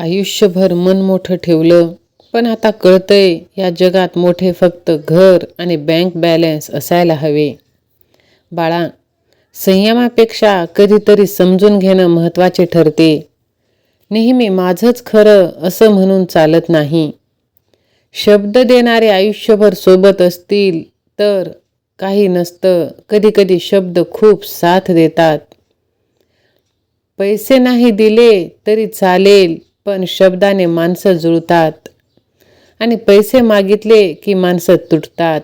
आयुष्यभर मन मोठं ठेवलं. पण आता कळतंय या जगात मोठे फक्त घर आणि बँक बॅलन्स असायला हवे. बाळा संयमापेक्षा कधीतरी समजून घेणं महत्त्वाचे ठरते. नेहमी माझंच खरं असं म्हणून चालत नाही. शब्द देणारे आयुष्यभर सोबत असतील तर काही नसतं. कधीकधी शब्द खूप साथ देतात. पैसे नाही दिले तरी चालेल पण शब्दाने माणसं जुळतात. आणि पैसे मागितले की माणसं तुटतात.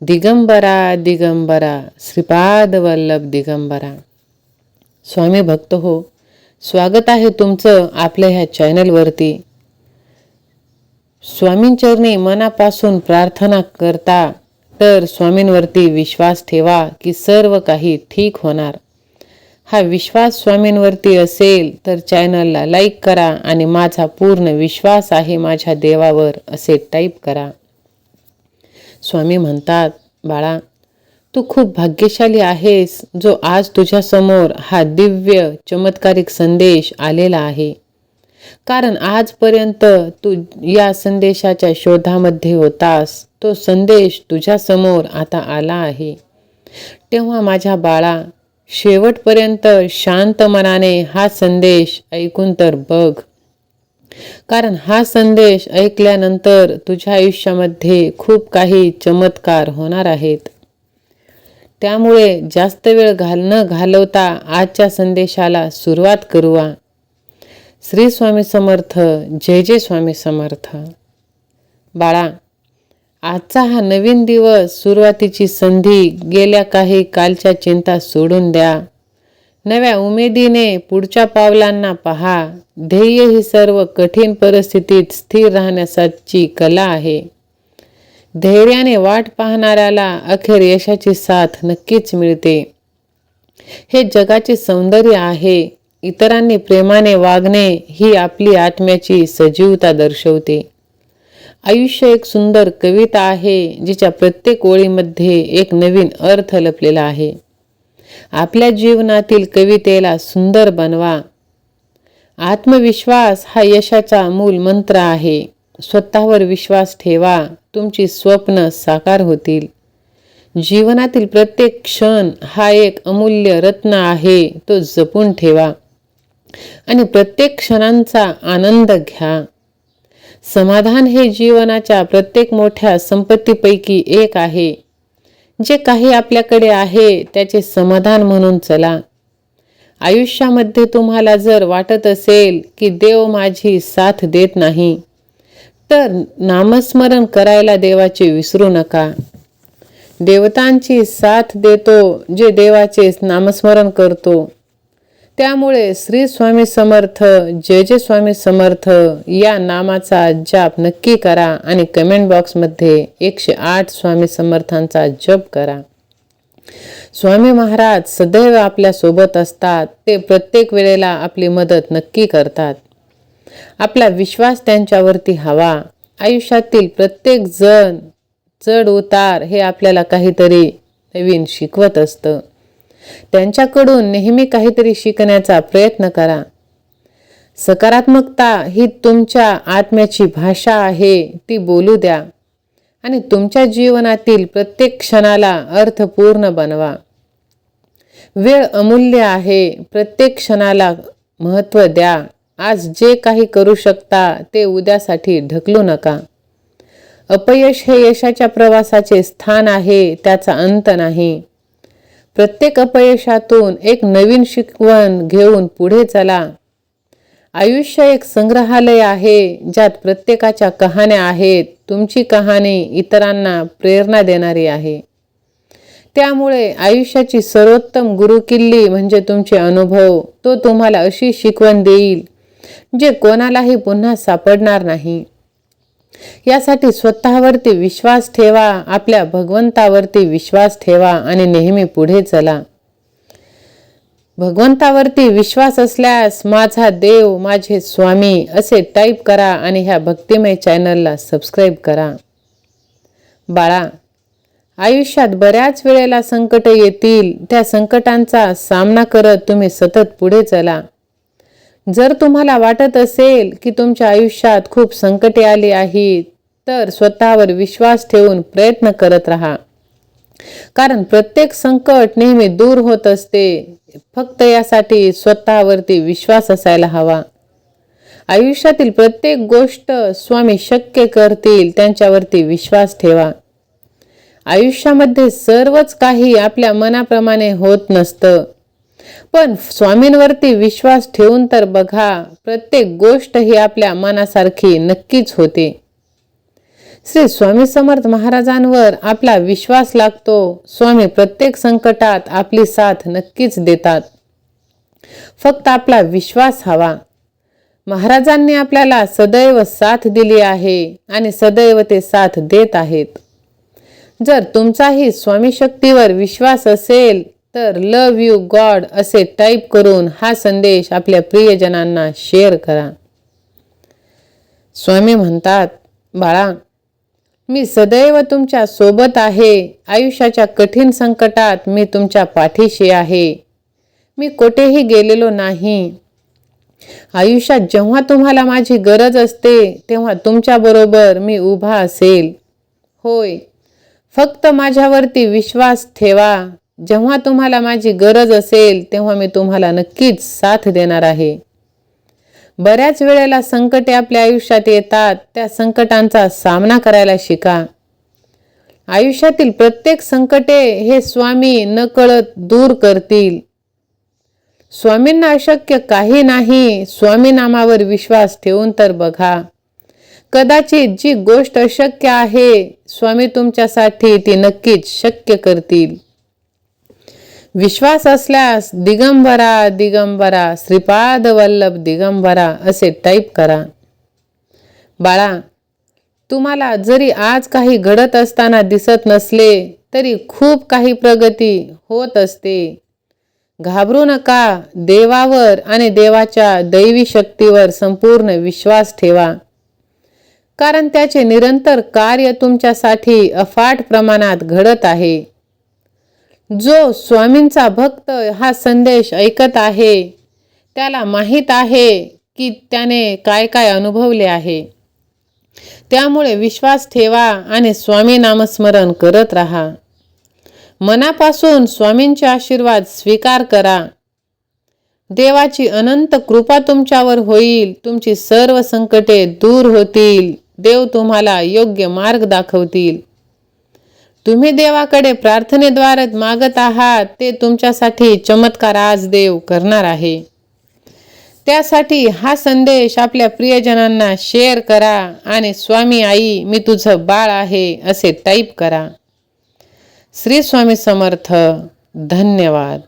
दिगंबरा दिगंबरा श्रीपाद वल्लभ दिगंबरा. स्वामी भक्त हो स्वागत आहे तुमचं आपल्या ह्या चॅनलवरती. स्वामींचरणी मनापासून प्रार्थना करता तर स्वामींवरती विश्वास ठेवा की सर्व काही ठीक होणार. हा विश्वास स्वामींवरती असेल तर चॅनलला लाईक करा आणि माझा पूर्ण विश्वास आहे माझ्या देवावर असे टाईप करा. स्वामी म्हणतात बाळा तू खूप भाग्यशाली आहेस जो आज तुझ्यासमोर हा दिव्य चमत्कारिक संदेश आलेला आहे. कारण आजपर्यंत तू या संदेशाच्या शोधामध्ये होतास तो संदेश तुझ्यासमोर आता आला आहे. तेव्हा माझ्या बाळा शेवटपर्यंत शांत मनाने हा संदेश ऐकून तर बघ. कारण हा संदेश ऐकल्यानंतर तुझ्या आयुष्यामध्ये खूप काही चमत्कार होणार आहेत. त्यामुळे जास्त वेळ घाल न घालवता आजच्या संदेशाला सुरुवात करूया. श्री स्वामी समर्थ जय जय स्वामी समर्थ. बाळा आजचा हा नवीन दिवस सुरुवातीची संधी गेल्या काही कालच्या चिंता सोडून द्या. नव्या उमेदीने पुढच्या पावलांना पहा. ध्येय ही सर्व कठीण परिस्थितीत स्थिर राहण्याची कला आहे. धैर्याने वाट पाहणाऱ्याला अखेर यशाची साथ नक्कीच मिळते. हे जगाचे सौंदर्य आहे. इतरांनी प्रेमाने वागणे ही आपली आत्म्याची सजीवता दर्शवते. आयुष्य एक सुंदर कविता आहे जिच्या प्रत्येक ओळीमध्ये एक नवीन अर्थ लपलेला आहे. आपल्या जीवनातील कवितेला सुंदर बनवा. आत्मविश्वास हा यशाचा मूल मंत्र आहे. स्वतःवर विश्वास ठेवा तुमची स्वप्न साकार होतील. जीवनातील प्रत्येक क्षण हा एक अमूल्य रत्न आहे तो जपून ठेवा. आणि प्रत्येक क्षणांचा आनंद घ्या. समाधान हे जीवनाच्या प्रत्येक मोठ्या संपत्तीपैकी एक आहे. जे काही आपल्याकडे आहे त्याचे समाधान म्हणून चला. आयुष्यामध्ये तुम्हाला जर वाटत असेल की देव माझी साथ देत नाही तर नामस्मरण करायला देवाचे विसरू नका. देवतांची साथ देतो जे देवाचे नामस्मरण करतो. त्यामुळे श्री स्वामी समर्थ जय जय स्वामी समर्थ या नामाचा जाप नक्की करा आणि कमेंट बॉक्समध्ये एकशे आठ स्वामी समर्थांचा जप करा. स्वामी महाराज सदैव आपल्यासोबत असतात ते प्रत्येक वेळेला आपली मदत नक्की करतात. आपला विश्वास त्यांच्यावरती हवा. आयुष्यातील प्रत्येक जण चढ उतार हे आपल्याला काहीतरी नवीन शिकवत असतं. त्यांच्याकडून नेहमी काहीतरी शिकण्याचा प्रयत्न करा. सकारात्मकता ही तुमच्या आत्म्याची भाषा आहे ती बोलू द्या. आणि तुमच्या जीवनातील प्रत्येक क्षणाला अर्थपूर्ण बनवा. वेळ अमूल्य आहे प्रत्येक क्षणाला महत्त्व द्या. आज जे काही करू शकता ते उद्यासाठी ढकलू नका. अपयश हे यशाच्या प्रवासाचे स्थान आहे त्याचा अंत नाही. प्रत्येक अपयशातून एक नवीन शिकवण घेऊन पुढे चला. आयुष्य एक संग्रहालय आहे ज्यात प्रत्येकाच्या कहाण्या आहेत तुमची कहाणी इतरांना प्रेरणा देणारी आहे. त्यामुळे आयुष्याची सर्वोत्तम गुरुकिल्ली म्हणजे तुमचे अनुभव तो तुम्हाला अशी शिकवण देईल जे कोणालाही पुन्हा सापडणार नाही. यासाठी स्वतःवरती विश्वास ठेवा आपल्या भगवंतावरती विश्वास ठेवा आणि नेहमी पुढे चला. भगवंतावरती विश्वास असल्यास माझा देव माझे स्वामी असे टाईप करा आणि ह्या भक्तिमय चॅनलला सबस्क्राईब करा. बाळा आयुष्यात बऱ्याच वेळेला संकट येतील त्या संकटांचा सामना करत तुम्ही सतत पुढे चला. जर तुम्हाला वाटत असेल की तुमच्या आयुष्यात खूप संकटे आली आहेत तर स्वतःवर विश्वास ठेवून प्रयत्न करत राहा. कारण प्रत्येक संकट नेहमी दूर होत असते. फक्त यासाठी स्वतःवरती विश्वास असायला हवा. आयुष्यातील प्रत्येक गोष्ट स्वामी शक्य करतील त्यांच्यावरती विश्वास ठेवा. आयुष्यामध्ये सर्वच काही आपल्या मनाप्रमाणे होत नसतं. पण स्वामींवरती विश्वास ठेवून तर बघा प्रत्येक गोष्ट ही आपल्या मनासारखी नक्कीच होते. श्री स्वामी समर्थ महाराजांवर आपला विश्वास लागतो. स्वामी प्रत्येक संकटात आपली साथ नक्कीच देतात. फक्त आपला विश्वास हवा. महाराजांनी आपल्याला सदैव साथ दिली आहे आणि सदैव ते साथ देत आहेत. जर तुमचाही स्वामी शक्तीवर विश्वास असेल तर लव यू गॉड असे टाईप करून हा संदेश आपल्या प्रियजनांना शेअर करा. स्वामी म्हणतात बाळा मी सदैव तुमच्यासोबत आहे. आयुष्याच्या कठीण संकटात मी तुमच्या पाठीशी आहे. मी कुठेही गेलेलो नाही. आयुष्यात जेव्हा तुम्हाला माझी गरज असते तेव्हा तुमच्याबरोबर मी उभा असेल. होय फक्त माझ्यावरती विश्वास ठेवा. जेव्हा तुम्हाला माझी गरज असेल तेव्हा मी तुम्हाला नक्कीच साथ देणार आहे. बऱ्याच वेळेला संकटे आपल्या आयुष्यात येतात त्या संकटांचा सामना करायला शिका. आयुष्यातील प्रत्येक संकटे हे स्वामी नकळत दूर करतील. स्वामींना अशक्य काही नाही स्वामी नामावर विश्वास ठेवून तर बघा. कदाचित जी गोष्ट अशक्य आहे स्वामी तुमच्यासाठी ती नक्कीच शक्य करतील. विश्वास असल्यास दिगंबरा दिगंबरा श्रीपाद वल्लभ दिगंबरा असे टाईप करा. बाळा तुम्हाला जरी आज काही घडत असताना दिसत नसले तरी खूप काही प्रगती होत असते. घाबरू नका देवावर आणि देवाच्या दैवी शक्तीवर संपूर्ण विश्वास ठेवा. कारण त्याचे निरंतर कार्य तुमच्यासाठी अफाट प्रमाणात घडत आहे. जो स्वामींचा भक्त हा संदेश ऐकत आहे त्याला माहीत आहे की त्याने काय काय अनुभवले आहे. त्यामुळे विश्वास ठेवा आणि स्वामी नामस्मरण करत राहा. मनापासून स्वामींचे आशीर्वाद स्वीकार करा. देवाची अनंत कृपा तुमच्यावर होईल तुमची सर्व संकटे दूर होतील देव तुम्हाला योग्य मार्ग दाखवतील. तुम्ही देवाकडे प्रार्थनेद्वारे मागत आहात ते तुमच्यासाठी चमत्कार आज देव करणार आहे. त्यासाठी हा संदेश आपल्या प्रियजनांना शेअर करा आणि स्वामी आई मी तुझं बाळ आहे असे टाईप करा. श्री स्वामी समर्थ धन्यवाद.